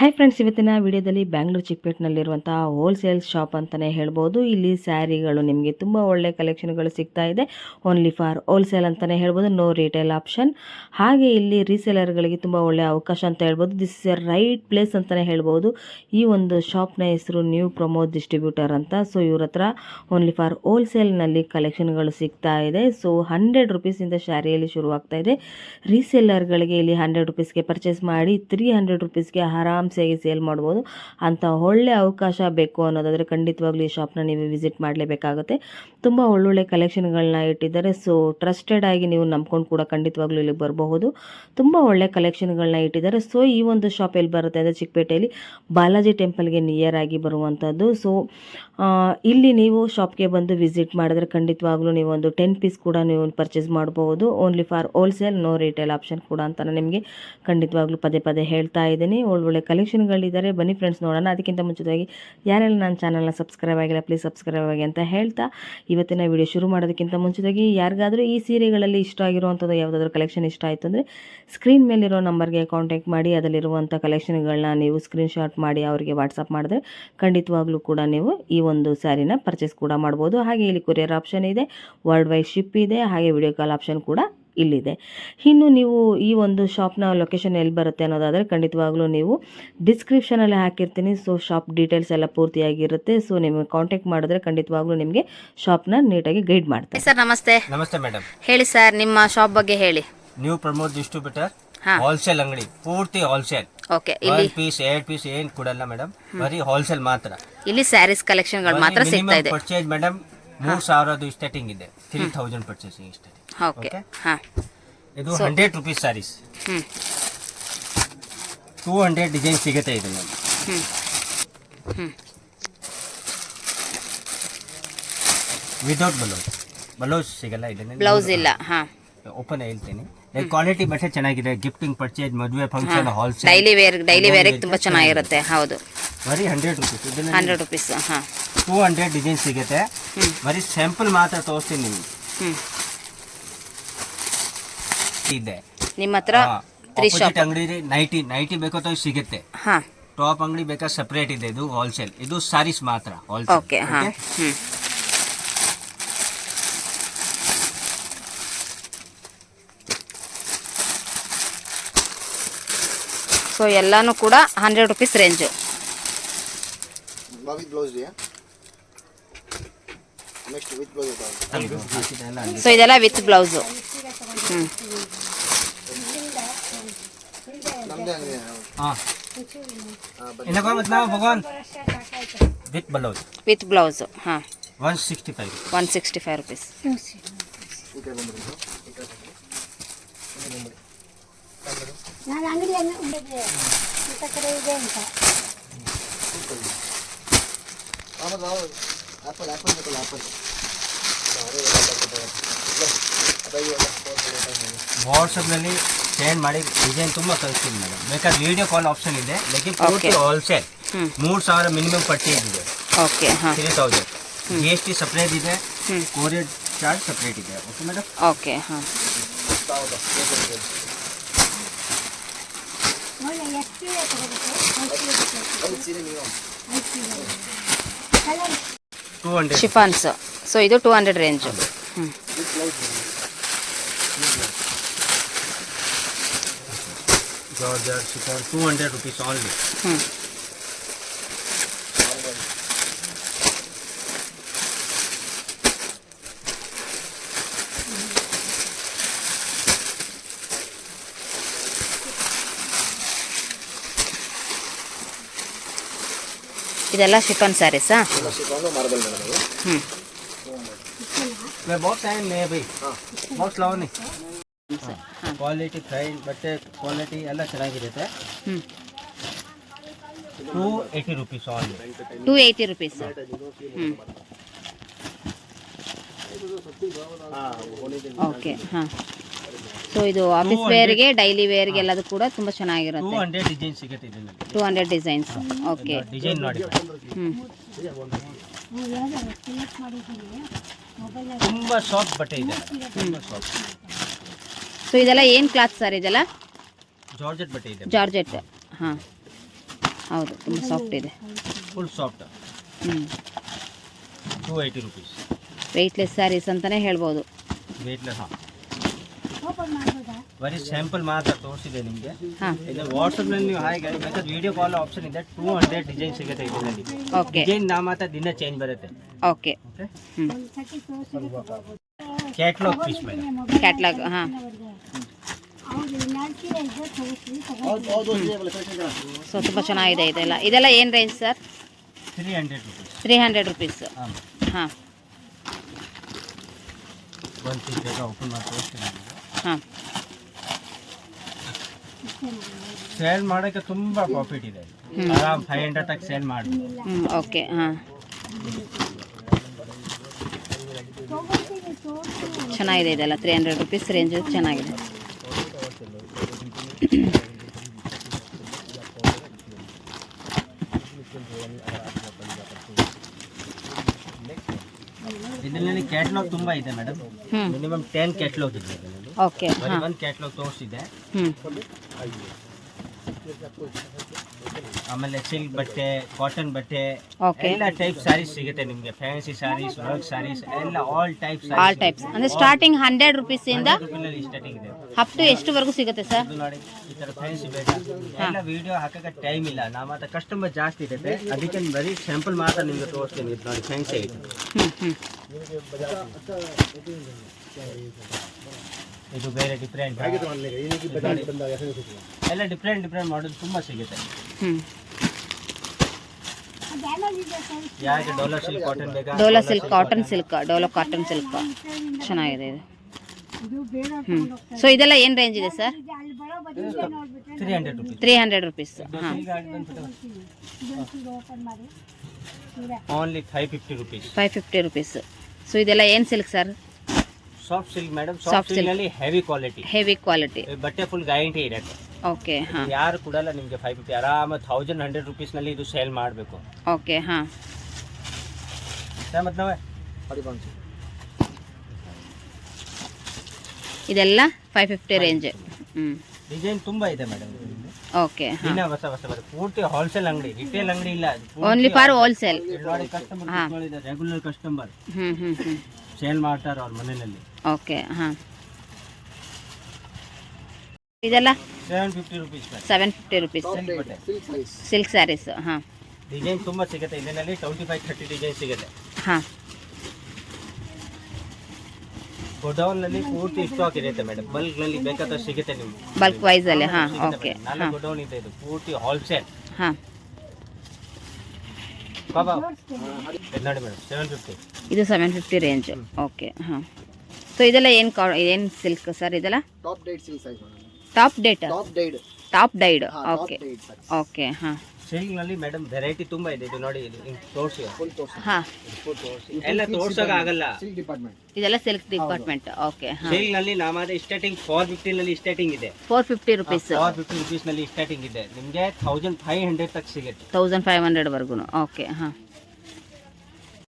Hi friends ಇವತ್ತಿನ ವಿಡಿಯೋದಲ್ಲಿ Bangalore ಚಿಕ್ಕಪೇಟ್ನಲ್ಲಿರುವಂತಹ wholesale shop ಅಂತಲೇ ಹೇಳ್ಬೋದು. ಇಲ್ಲಿ ಸ್ಯಾರಿಗಳು ನಿಮಗೆ ತುಂಬ ಒಳ್ಳೆ ಕಲೆಕ್ಷನ್ಗಳು ಸಿಗ್ತಾ ಇದೆ. ಓನ್ಲಿ ಫಾರ್ ಹೋಲ್ಸೇಲ್ ಅಂತಲೇ ಹೇಳ್ಬೋದು ನೋ ರಿಟೇಲ್ ಆಪ್ಷನ್ ಹಾಗೆ ಇಲ್ಲಿ ರೀಸೇಲರ್ಗಳಿಗೆ ತುಂಬ ಒಳ್ಳೆ ಅವಕಾಶ ಅಂತ ಹೇಳ್ಬೋದು. This is a right place ಅಂತಲೇ ಹೇಳ್ಬೋದು. ಈ ಒಂದು ಶಾಪ್ನ ಹೆಸರು ನ್ಯೂ ಪ್ರಮೋದ್ ಡಿಸ್ಟ್ರಿಬ್ಯೂಟರ್ ಅಂತ. ಸೊ ಇವ್ರ ಹತ್ರ ಓನ್ಲಿ ಫಾರ್ ಹೋಲ್ಸೇಲ್ನಲ್ಲಿ ಕಲೆಕ್ಷನ್ಗಳು ಸಿಗ್ತಾ ಇದೆ. ಸೊ ಹಂಡ್ರೆಡ್ ರುಪೀಸಿಂದ ಸ್ಯಾರಿಯಲ್ಲಿ ಶುರುವಾಗ್ತಾ ಇದೆ. ರೀಸೇಲರ್ಗಳಿಗೆ ಇಲ್ಲಿ ಹಂಡ್ರೆಡ್ ರುಪೀಸ್ಗೆ ಪರ್ಚೇಸ್ ಮಾಡಿ ತ್ರೀ ಹಂಡ್ರೆಡ್ ರುಪೀಸ್ಗೆ ಸೇಲ್ ಮಾಡ್ಬೋದು. ಅಂತ ಒಳ್ಳೆ ಅವಕಾಶ ಬೇಕು ಅನ್ನೋದಾದರೆ ಖಂಡಿತವಾಗ್ಲೂ ಈ ಶಾಪ್ನ ನೀವು ವಿಸಿಟ್ ಮಾಡಲೇಬೇಕಾಗುತ್ತೆ. ತುಂಬ ಒಳ್ಳೊಳ್ಳೆ ಕಲೆಕ್ಷನ್ಗಳನ್ನ ಇಟ್ಟಿದ್ದಾರೆ. ಸೊ, ಟ್ರಸ್ಟೆಡ್ ಆಗಿ ನೀವು ನಂಬ್ಕೊಂಡು ಕೂಡ ಖಂಡಿತವಾಗ್ಲೂ ಇಲ್ಲಿಗೆ ಬರಬಹುದು. ತುಂಬ ಒಳ್ಳೆ ಕಲೆಕ್ಷನ್ಗಳನ್ನ ಇಟ್ಟಿದ್ದಾರೆ. ಸೊ, ಈ ಒಂದು ಶಾಪ್ ಎಲ್ಲಿ ಬರುತ್ತೆ ಅಂದರೆ ಚಿಕ್ಕಪೇಟೆಯಲ್ಲಿ ಬಾಲಾಜಿ ಟೆಂಪಲ್ಗೆ ನಿಯರ್ ಆಗಿ ಬರುವಂಥದ್ದು ಸೊ ಇಲ್ಲಿ ನೀವು ಶಾಪ್ಗೆ ಬಂದು ವಿಸಿಟ್ ಮಾಡಿದ್ರೆ ಖಂಡಿತವಾಗ್ಲೂ ನೀವು ಒಂದು ಟೆನ್ ಪೀಸ್ ಕೂಡ ನೀವು ಪರ್ಚೇಸ್ ಮಾಡಬಹುದು only for wholesale, no retail option ಕೂಡ ಅಂತ ನಿಮಗೆ ಖಂಡಿತವಾಗ್ಲೂ ಪದೇ ಪದೇ ಹೇಳ್ತಾ ಇದ್ದೀನಿ. ಒಳ್ಳೊಳ್ಳೆ ಕಲೆಕ್ಷನ್ಗಳಿದ್ದಾರೆ ಬನ್ನಿ ಫ್ರೆಂಡ್ಸ್ ನೋಡೋಣ. ಅದಕ್ಕಿಂತ ಮುಂಚಿತವಾಗಿ ಯಾರೆಲ್ಲ ನನ್ನ ಚಾನಲ್ನ ಸಬ್ಸ್ಕ್ರೈಬ್ ಆಗಿಲ್ಲ ಪ್ಲೀಸ್ ಸಬ್ಸ್ಕ್ರೈಬ್ ಆಗಿ ಅಂತ ಹೇಳ್ತಾ ಇವತ್ತಿನ ವಿಡಿಯೋ ಶುರು ಮಾಡೋದಕ್ಕಿಂತ ಮುಂಚಿತವಾಗಿ ಯಾರಿಗಾದರೂ ಈ ಸೀರೆಗಳಲ್ಲಿ ಇಷ್ಟ ಆಗಿರುವಂಥದ್ದು ಯಾವುದಾದ್ರೂ ಕಲೆಕ್ಷನ್ ಇಷ್ಟ ಆಯಿತು ಅಂದರೆ ಸ್ಕ್ರೀನ್ ಮೇಲಿರೋ ನಂಬರ್ಗೆ ಕಾಂಟ್ಯಾಕ್ಟ್ ಮಾಡಿ ಅದರಲ್ಲಿರುವಂಥ ಕಲೆಕ್ಷನ್ಗಳನ್ನ ನೀವು ಸ್ಕ್ರೀನ್ಶಾಟ್ ಮಾಡಿ, ಅವರಿಗೆ ವಾಟ್ಸಪ್ ಮಾಡಿದ್ರೆ ಖಂಡಿತವಾಗ್ಲೂ ಕೂಡ ನೀವು ಈ ಒಂದು ಸ್ಯಾರಿನ ಪರ್ಚೇಸ್ ಕೂಡ ಮಾಡ್ಬೋದು. ಹಾಗೆ ಇಲ್ಲಿ ಕೊರಿಯರ್ ಆಪ್ಷನ್ ಇದೆ ವರ್ಲ್ಡ್ ವೈಡ್ ಶಿಪ್ ಇದೆ, ಹಾಗೆ ವಿಡಿಯೋ ಕಾಲ್ ಆಪ್ಷನ್ ಕೂಡ ಇಲ್ಲಿದೆ. ಇನ್ನು ನೀವು ಈ ಒಂದು ಶಾಪ್ನ ಲೊಕೇಶನ್ ಎಲ್ಲಿ ಬರುತ್ತೆ ಅನ್ನೋದಾದರೆ ಖಂಡಿತವಾಗ್ಲೂ ನೀವು ಡಿಸ್ಕ್ರಿಪ್ಷನಲ್ಲಿ ಹಾಕಿರ್ತೀನಿ. ಸೊ ಶಾಪ್ ಡೀಟೇಲ್ಸ್ ಎಲ್ಲ ಪೂರ್ತಿಯಾಗಿರುತ್ತೆ. ಸೊ ನಿಮಗೆ ಕಾಂಟ್ಯಾಕ್ಟ್ ಮಾಡಿದ್ರೆ ಖಂಡಿತವಾಗ್ಲೂ ನಿಮಗೆ ಶಾಪ್ನ ನೀಟಾಗಿ ಗೈಡ್ ಮಾಡ್ತಾರೆ. ಸರ್ ನಮಸ್ತೆ. ನಮಸ್ತೆ ಮೇಡಮ್ ಹೇಳಿ ಸರ್ ನಿಮ್ಮ ಶಾಪ್ ಬಗ್ಗೆ ಹೇಳಿ. ನ್ಯೂ ಪ್ರಮೋದ್ ಡಿಸ್ಟ್ರಿಬ್ಯೂಟರ್ ಹಾ. ಹೋಲ್ಸೇಲ್ ಅಂಗಡಿ ಪೂರ್ತಿ ಹೋಲ್ಸೇಲ್ ಓಕೆ ಇಲ್ಲಿ ಪೀಸ್ ಎರಡು ಪೀಸ್ ಏನ್ ಕೊಡಲ್ಲ ಮೇಡಮ್ ಬರೀ ಹೋಲ್ಸೇಲ್ ಮಾತ್ರ. ಇಲ್ಲಿ ಸ್ಯಾರೀಸ್ ಕಲೆಕ್ಷನ್ಗಳು ಮಾತ್ರ ಸಿಗ್ತಾ ಇದೆ. ಪರ್ಚೇಸ್ ಮೇಡಮ್ ಮೂರ್ ಸಾವಿರದ್ದು ಸ್ಟಾರ್ಟಿಂಗ್ ಇದೆ. Three thousand purchasing starting okay. ಹಾ. ಇದು ಹಂಡ್ರೆಡ್ ರುಪೀಸ್ ಸ್ಯಾರೀಸ್ ಹ್ಞೂ ಟೂ ಹಂಡ್ರೆಡ್ ಡಿಸೈನ್ ಸಿಗುತ್ತೆ ಇದು ಮೇಡಮ್ ಹ್ಞೂ ವಿದೌಟ್ ಬಲೌಸ್ ಬ್ಲೌಸ್ ಬ್ಲೌಸ್ ಸಿಗಲ್ಲ ಇದನ್ನ ಬ್ಲೌಸ್ ಇಲ್ಲ. ಹಾ. ಓಪನ್ ಹೇಳ್ತೀನಿ. ಕ್ವಾಲಿಟಿ ಬಟ್ಟೆ ಚೆನ್ನಾಗಿದೆ ಗಿಫ್ಟಿಂಗ್ ಪರ್ಚೇಸ್ ಮದುವೆ function wholesale daily wear daily wear ತುಂಬಾ ಚೆನ್ನಾಗಿರುತ್ತೆ ಹೌದು. ಬರೀ ಹಂಡ್ರೆಡ್ ರುಪೀಸ್ ಹಂಡ್ರೆಡ್ ರುಪೀಸ್ ಹಾ. ಟೂ ಹಂಡ್ರೆಡ್ ಡಿಸೈನ್ ಸಿಗುತ್ತೆ. ಹ್ಮ್. ಬರೀ ಸ್ಯಾಂಪಲ್ ಮಾತ್ರ ತೋರಿಸ್ತೀನಿ ನಿಮ್ಗೆ. ಇದೆ. ನಿಮ್ಮ ಹತ್ರ ಅಂಗಡಿ ನೈಟಿ ನೈಟಿ ಬೇಕೋ ತೋ ಸಿಗುತ್ತೆ. ಹಾ. ಟಾಪ್ ಅಂಗಡಿ ಬೇಕಾ ಸಪ್ರೇಟ್ ಇದೆ ಇದು ಹೋಲ್ಸೇಲ್ ಇದು ಸಾರೀಸ್ ಮಾತ್ರ ಹೋಲ್ಸೇಲ್ ಓಕೆ ಹಾ. ಸೊ ಎಲ್ಲಾನು ಕೂಡ ಹಂಡ್ರೆಡ್ ರುಪೀಸ್ ರೇಂಜು ಸೊ ಇದೆಲ್ಲ ವಿತ್ ಬ್ಲೌಸು ಹ್ಮ್. ನಮ್ದೇ ಅಂಗಡಿ ಹಾ. ಏನಕ್ಕ ಮತ್ ನಾವು Bhagwan. With blouse with blouse ಹಾಂ. One sixty five one sixty five rupees ನಾನು ಅಂಗಡಿಯನ್ನು ఉండిದ್ದೆ ಇಂಥ ಕಡೆ ಇದೆ ಅಂತ ಆಮೇಲೆ ನಾವು ಆ್ಯಪಲ್ ಆ್ಯಪಲ್ ಬೇಕಲ್ಲ ಆ್ಯಪಲ್ ವಾಟ್ಸಪ್ನಲ್ಲಿ ಸೆಂಡ್ ಮಾಡಿ ಡಿಸೈನ್ ತುಂಬ ಕಳಿಸ್ತೀನಿ ಮೇಡಮ್ ಬೇಕಾದ್ರೆ ವಿಡಿಯೋ ಕಾಲ್ ಆಪ್ಷನ್ ಇದೆ ಲೇಕಿನ್ ಪೂರ್ತಿ Okay. ಹೋಲ್ಸೇಲ್ ಹ್ಮ್. ಮೂರು ಸಾವಿರ ಮಿನಿಮಮ್ ಪರ್ಚೇಸ್ ಇದೆ. ಓಕೆ ಹಾಂ. Three thousand G S T separate ಇದೆ ಹ್ಮ್. ಕೊರಿಯರ್ ಚಾರ್ಜ್ ಸಪ್ರೇಟ್ ಇದೆ. ಓಕೆ ಮೇಡಮ್ ಓಕೆ ಹಾಂ ನೋಡಿ ಎಷ್ಟು colour two hundred chiffons. So ಇದು ಟೂ ಹಂಡ್ರೆಡ್ ರೇಂಜು ಹ್ಞೂ chiffon two hundred rupees only ಹ್ಞೂ ಇದೆಲ್ಲ ಶಿಫನ್ ಸ್ಯಾರೀಸಾ ಹ್ಞೂ ಕ್ವಾಲಿಟಿ ಪ್ರೈಸ್ ಬಟ್ಟೆ ಕ್ವಾಲಿಟಿ ಎಲ್ಲ ಚೆನ್ನಾಗಿರುತ್ತೆ two eighty rupees two eighty rupees ಹ್ಞೂ ಓಕೆ ಹಾಂ ಸೊ ಇದು ಆಫೀಸ್ ವೇರ್ಗೆ ಡೈಲಿ ವೇರ್ಗೆ ಎಲ್ಲದೂ ಕೂಡ ತುಂಬ ಚೆನ್ನಾಗಿರುತ್ತೆ. Two hundred designs okay design ನೋಡಿ ಹ್ಞೂ ತುಂಬ ಸಾಫ್ಟ್ ಬಟ್ಟೆ ಇದೆ. ತುಂಬ ಸಾಫ್ಟ್ ಸೊ ಇದೆಲ್ಲ ಏನು ಕ್ಲಾತ್ ಸರ್ ಇದೆಲ್ಲ? ಜಾರ್ಜೆಟ್ ಬಟ್ಟೆ ಇದೆ. ಜಾರ್ಜೆಟ್. ಹಾಂ. ಹೌದು ತುಂಬ ಸಾಫ್ಟ್ ಇದೆ. ಫುಲ್ ಸಾಫ್ಟ್ ಹ್ಞೂ two eighty rupees weightless saris ಅಂತಲೇ ಹೇಳ್ಬೋದು. ವೇಟ್ಲೆಸ್ ಹಾಂ. ಬರೀ ಸ್ಯಾಂಪಲ್ ಮಾತ್ರ ತೋರಿಸಿದೆ ನಿಮಗೆ. ಹಾಂ. ಇದು ವಾಟ್ಸಪ್ನಲ್ಲಿ ನೀವು ಹಾಗೆ ಬೇಕಾದ್ರೆ ವಿಡಿಯೋ ಕಾಲ್ ಆಪ್ಷನ್ ಇದೆ. ಟೂ ಹಂಡ್ರೆಡ್ ಡಿಸೈನ್ ಸಿಗುತ್ತೆ ಇದರಲ್ಲಿ. ಓಕೆ ಡಿಸೈನ್ ನಾ ಮಾತ್ರ ದಿನ ಚೇಂಜ್ ಬರುತ್ತೆ. ಓಕೆ ಓಕೆ ಹ್ಞೂ ಸತಿ ತೋರಿಸಿ ಕ್ಯಾಟ್ಲಾಗ್ ಪೀಸ್ ಮೇಲೆ ಕ್ಯಾಟ್ಲಾಗ್ ಹಾಂ. ಸೊ ತುಂಬ ಚೆನ್ನಾಗಿದೆ ಇದೆಲ್ಲ ಇದೆಲ್ಲ ಏನು range sir three hundred rupees three hundred rupees ಹಾಂ. ಹಾಂ ಒಂದು ಪೀಸ್ ಬೇಗ ಓಪನ್ ಮಾಡಿ ತೋರಿಸ್ತೀನಿ ನಿಮಗೆ ಹಾಂ ಸೇಲ್ ಮಾಡೋಕೆ ತುಂಬ ಪ್ರಾಫಿಟ್ ಇದೆ. ಆರಾಮ್ ಫೈವ್ ಹಂಡ್ರೆಡ್ ತಕ್ಕ ಸೇಲ್ ಮಾಡಿ ಹ್ಞೂ ಓಕೆ ಹಾಂ. ಚೆನ್ನಾಗಿದೆ ಇದೆಲ್ಲ ತ್ರೀ ಹಂಡ್ರೆಡ್ ರುಪೀಸ್ ರೇಂಜ್ ಚೆನ್ನಾಗಿದೆ. ಇದರಲ್ಲಿ ಕ್ಯಾಟ್ಲಾಗ್ ತುಂಬಾ ಇದೆ ಮೇಡಮ್ ಮಿನಿಮಮ್ ಟೆನ್ ಕ್ಯಾಟ್ಲಾಗ್ ಇದೆ. ಓಕೆ ಬರೀ ಹಾಂ. ಒಂದು ಕ್ಯಾಟ್ಲಾಗ್ ತೋರಿಸಿದೆ ಹ್ಞೂ ಆಮೇಲೆ ಸಿಲ್ಕ್ ಬಟ್ಟೆ ಕಾಟನ್ ಬಟ್ಟೆ ಓಕೆ. ಎಲ್ಲ ಟೈಪ್ ಸ್ಯಾರೀಸ್ ಸಿಗುತ್ತೆ ನಿಮಗೆ. ಫ್ಯಾನ್ಸಿ ಸ್ಯಾರೀಸ್ ವರ್ಕ್ ಸ್ಯಾರೀಸ್ ಎಲ್ಲ ಆಲ್ ಟೈಪ್ ಆಲ್ ಟೈಪ್ಸ್ ಅಂದರೆ ಸ್ಟಾರ್ಟಿಂಗ್ ಹಂಡ್ರೆಡ್ ರುಪೀಸಿಂದ ಸ್ಟಾರ್ಟಿಂಗ್ ಇದೆ. ಅಪ್ ಟು ಎಷ್ಟುವರೆಗೂ ಸಿಗುತ್ತೆ ಸರ್ ಇದು ನೋಡಿ ಈ ತರ ಫ್ಯಾನ್ಸಿ ಬೇಕಾ? ಎಲ್ಲ ವಿಡಿಯೋ ಹಾಕಕ್ಕೆ ಟೈಮ್ ಇಲ್ಲ. ನಾ ಮಾತ್ರ ಕಸ್ಟಮರ್ ಜಾಸ್ತಿ ಇದೆ ಅದಕ್ಕೆ ಬರೀ ಸ್ಯಾಂಪಲ್ ಮಾತ್ರ ನಿಮಗೆ ತೋರಿಸ್ತೀನಿ. ಇದು ನೋಡಿ ಫ್ಯಾನ್ಸಿ ಐತೆ. ಹ್ಞೂ ಹ್ಞೂ ಇದು ಬೇರೆ ಡಿಫ್ರೆಂಟ್. ಎಲ್ಲ ಡಿಫ್ರೆಂಟ್ ಡಿಫ್ರೆಂಟ್ ಮಾಡೋದು ತುಂಬಾ ಸಿಗುತ್ತೆ. ಯಾಕೆ ಡಾಲರ್ ಸಿಲ್ಕ್ ಕಾಟನ್ ಬೇಕಾ? Dola silk cotton silk dola cotton silk ಚೆನ್ನಾಗಿದೆ ಇದು. ಸೊ ಇದೆಲ್ಲ ಏನು ರೇಂಜ್ ಇದೆ ಸರ್ ತ್ರೀ ಹಂಡ್ರೆಡ್ ರುಪೀಸ್ ಹಾಂ. ಮಾಡಿ. Only five fifty rupees five fifty rupees so ಇದೆಲ್ಲ ಏನು silk sir soft silk madam Soft soft silk. ಸಿಲ್ಕ್ನಲ್ಲಿ ಹೆವಿ ಕ್ವಾಲಿಟಿ ಹೆವಿ ಕ್ವಾಲಿಟಿ ಬಟ್ಟೆ ಫುಲ್ ಗ್ಯಾರಂಟಿ ಇರುತ್ತೆ. ಓಕೆ ಹಾಂ. ಯಾರು ಕೊಡಲ್ಲ ನಿಮಗೆ ಫೈವ್ ಫಿಫ್ಟಿ ಆರಾಮ ಥೌಸಂಡ್ ಹಂಡ್ರೆಡ್ ರುಪೀಸ್ನಲ್ಲಿ ಇದು ಸೇಲ್ ಮಾಡಬೇಕು. ಓಕೆ ಹಾಂ. ಇದೆಲ್ಲ ಫೈವ್ ಫಿಫ್ಟಿ ರೇಂಜ್ ಹ್ಞೂ ಡಿಸೈನ್ ತುಂಬಾ ಇದೆ ಮೇಡಮ್ ಓಕೆ ಹಾಂ. ದಿನ ಹೊಸ ಹೊಸ ಬರುತ್ತೆ. ಪೂರ್ತಿ ಹೋಲ್ಸೇಲ್ ಅಂಗಡಿ ರಿಟೇಲ್ ಅಂಗಡಿ ಇಲ್ಲ. Only for wholesale customer regular customer ಹ್ಞೂ ಹ್ಞೂ ಹ್ಞೂ ಸೇಲ್ ಮಾಡ್ತಾರೆ ಅವ್ರ ಮನೆಯಲ್ಲಿ. ಓಕೆ ಹಾಂ. ಇದೆಲ್ಲ? Seven fifty rupees seven fifty rupees silk saris ಹಾಂ. ಡಿಸೈನ್ ತುಂಬ ಸಿಗುತ್ತೆ. ಇದರಲ್ಲಿ ಟ್ವೆಂಟಿ ಫೈವ್ ಥರ್ಟಿ ಡಿಸೈನ್ ಸಿಗುತ್ತೆ. ಹಾಂ. ಗೋಡೌನ್ನಲ್ಲಿ ಪೂರ್ತಿ ಸ್ಟಾಕ್ ಇರುತ್ತೆ ಮೇಡಮ್ ಬಲ್ಕ್ನಲ್ಲಿ ಬೇಕಾದ್ರೆ ಸಿಗುತ್ತೆ ನಿಮ್ಗೆ. ಬಲ್ಕ್ ವೈಸಲ್ಲಿ ಹಾಂ ಓಕೆ ಹಾಂ. ಗೋಡೌನ್ ಇದೆ ಇದು. ಪೂರ್ತಿ ಹೋಲ್ಸೇಲ್ ಹಾಂ. ಇದು ಸೆವೆನ್ ಫಿಫ್ಟಿ ರೇಂಜ್ ಓಕೆ ಹಾಂ. ಸೊ ಇದೆಲ್ಲ ಏನು ಕಾ ಏನು ಸಿಲ್ಕ್ ಸರ್ ಇದೆಲ್ಲ? Top dyed silk size madam. Top dyed top dyed top dyed okay okay ಹಾಂ. ಸಿಲ್ಕ್ನಲ್ಲಿ ಮೇಡಮ್ ವೆರೈಟಿ ತುಂಬಾ ಇದೆ. ಇದು ನೋಡಿ ಇದು ಹಿಂಗ್ ತೋರ್ಸಿ ಫುಲ್ ತೋರ್ಸಿ. ಹಾಂ. ಫುಲ್ ತೋರ್ಸಿ ಎಲ್ಲ ತೋರ್ಸಕ್ ಆಗಲ್ಲ. ಸಿಲ್ಕ್ ಡಿಪಾರ್ಟ್ಮೆಂಟ್ ಇದೆಲ್ಲ ಸಿಲ್ಕ್ ಡಿಪಾರ್ಟ್ಮೆಂಟ್ ಓಕೆ ಹಾಂ. ನಲ್ಲಿ ನಮ್ಮದೇ ಸ್ಟಾರ್ಟಿಂಗ್ ಫೋರ್ ಫಿಫ್ಟಿ ನಲ್ಲಿ ಸ್ಟಾರ್ಟಿಂಗ್ ಇದೆ. Four fifty rupees four fifty ರುಪೀಸ್ನಲ್ಲಿ starting ಇದೆ. ನಿಮ್ಗೆ ಥೌಸಂಡ್ ಫೈವ್ ಹಂಡ್ರೆಡ್ ತಕ್ ಸಿಗುತ್ತೆ. ತೌಸಂಡ್ ಫೈವ್ ಹಂಡ್ರೆಡ್ವರೆಗೂ ಓಕೆ ಹಾಂ.